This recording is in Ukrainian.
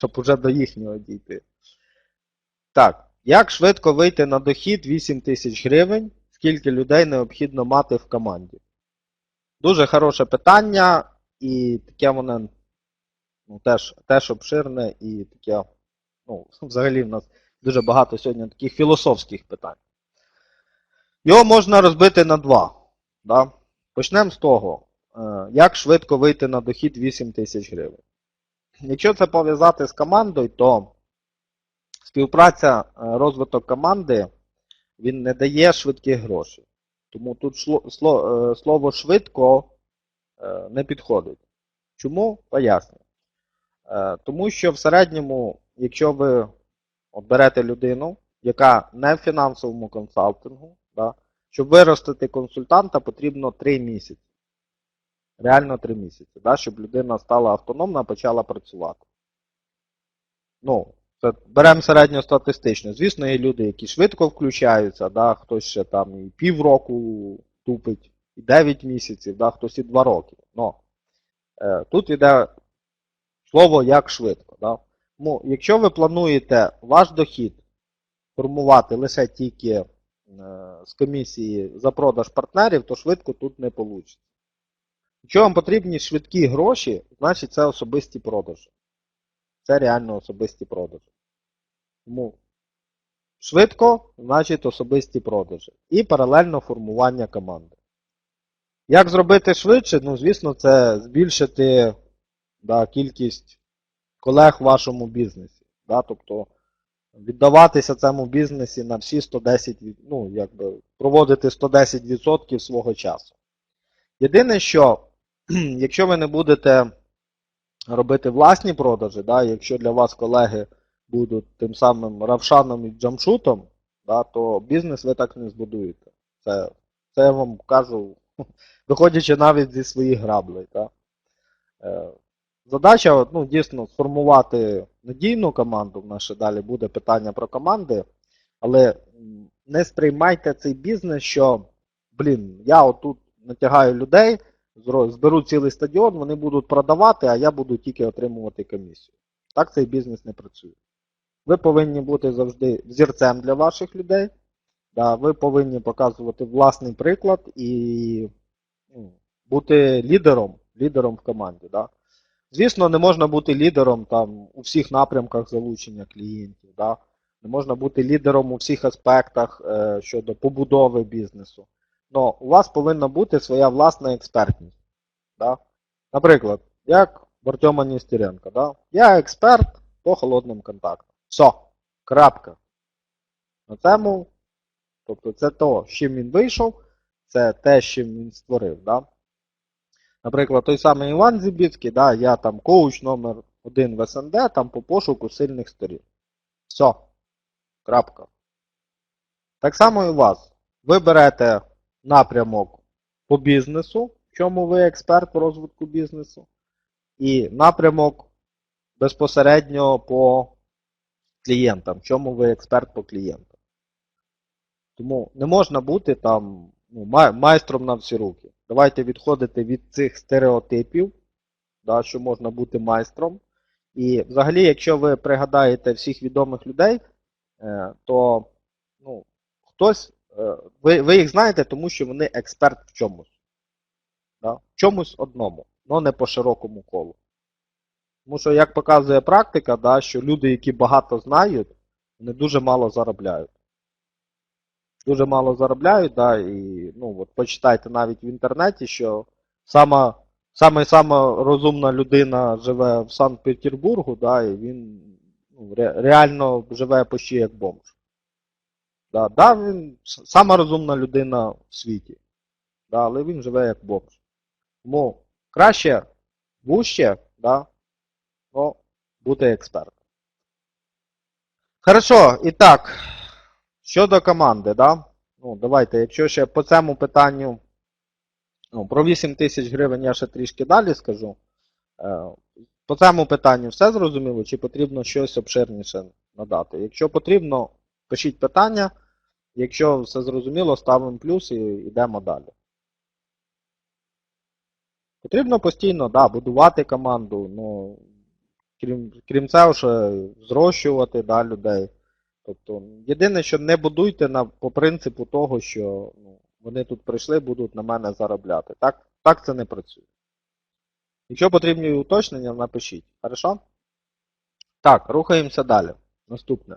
щоб уже до їхнього дійти. Так, як швидко вийти на дохід 8 тисяч гривень? Скільки людей необхідно мати в команді? Дуже хороше питання, і таке воно ну, теж, теж обширне і таке, ну, взагалі в нас дуже багато сьогодні таких філософських питань. Його можна розбити на два. Да? Почнемо з того, е, як швидко вийти на дохід 8 тисяч гривень. Якщо це пов'язати з командою, то співпраця, е, розвиток команди, він не дає швидких грошей. Тому тут е, слово швидко е, не підходить. Чому? Поясню. Тому що в середньому, якщо ви от берете людину, яка не в фінансовому консалтингу, щоб виростити консультанта, потрібно 3 місяці. Реально 3 місяці, да, щоб людина стала автономна, почала працювати. Ну, це беремо середньостатистично. Звісно, є люди, які швидко включаються, да, хтось ще там і півроку тупить, і 9 місяців, да, хтось і 2 роки. Но, е, тут йде слово як швидко. Да. Ну, якщо ви плануєте ваш дохід формувати лише тільки е, з комісії за продаж партнерів, то швидко тут не вийде. Якщо вам потрібні швидкі гроші, значить це особисті продажі. Це реально особисті продажі. Тому швидко, значить особисті продажі. І паралельно формування команди. Як зробити швидше? Ну, звісно, це збільшити да, кількість колег в вашому бізнесі. Да? Тобто віддаватися цьому бізнесі на всі 110, від- ну, якби проводити 110% свого часу. Єдине, що якщо ви не будете робити власні продажі, да, якщо для вас колеги будуть тим самим Равшаном і Джамшутом, да, то бізнес ви так не збудуєте. Це, це я вам кажу, виходячи навіть зі своїх граблей. Да. Е, Задача ну, дійсно сформувати надійну команду. В нас ще далі буде питання про команди. Але не сприймайте цей бізнес, що, блін, я отут натягаю людей, зберу цілий стадіон, вони будуть продавати, а я буду тільки отримувати комісію. Так цей бізнес не працює. Ви повинні бути завжди взірцем для ваших людей. Да, ви повинні показувати власний приклад і ну, бути лідером, лідером в команді. Да. Звісно, не можна бути лідером там, у всіх напрямках залучення клієнтів. Да? Не можна бути лідером у всіх аспектах е, щодо побудови бізнесу. Но у вас повинна бути своя власна експертність. Да? Наприклад, як в Артема Нестеренка. Да? Я експерт по холодним контактам. Все. Крапка. На цьому, тобто це то, з чим він вийшов, це те, з чим він створив. Да? Наприклад, той самий Іван Зібіцький, да, я там коуч номер один в СНД, там по пошуку сильних сторін. Все. Крапка. Так само і у вас. Ви берете напрямок по бізнесу, в чому ви експерт в розвитку бізнесу, і напрямок безпосередньо по клієнтам, в чому ви експерт по клієнтам. Тому не можна бути там ну, майстром на всі руки. Давайте відходити від цих стереотипів, да, що можна бути майстром. І взагалі, якщо ви пригадаєте всіх відомих людей, е, то ну, хтось, ви, ви їх знаєте, тому що вони експерт в чомусь. Да? В чомусь одному, але не по широкому колу. Тому що, як показує практика, да, що люди, які багато знають, вони дуже мало заробляють дуже мало заробляють, да, і ну, от почитайте навіть в інтернеті, що сама, саме сама розумна людина живе в Санкт-Петербургу, да, і він ну, ре, реально живе почти як бомж. Да, да, він сама розумна людина в світі, да, але він живе як бомж. Тому краще вуще, да, но бути експертом. Хорошо, і так. Щодо команди, да? Ну, давайте, якщо ще по цьому питанню, ну, про 8 тисяч гривень я ще трішки далі скажу. Е, По цьому питанню все зрозуміло, чи потрібно щось обширніше надати? Якщо потрібно, пишіть питання. Якщо все зрозуміло, ставимо плюс і йдемо далі. Потрібно постійно, да, будувати команду. Ну, крім, крім цього, ще зрощувати да, людей. Тобто, єдине, що не будуйте на, по принципу того, що ну, вони тут прийшли, будуть на мене заробляти. Так, так це не працює. Якщо потрібні уточнення, напишіть. Хорошо? Так, рухаємося далі. Наступне.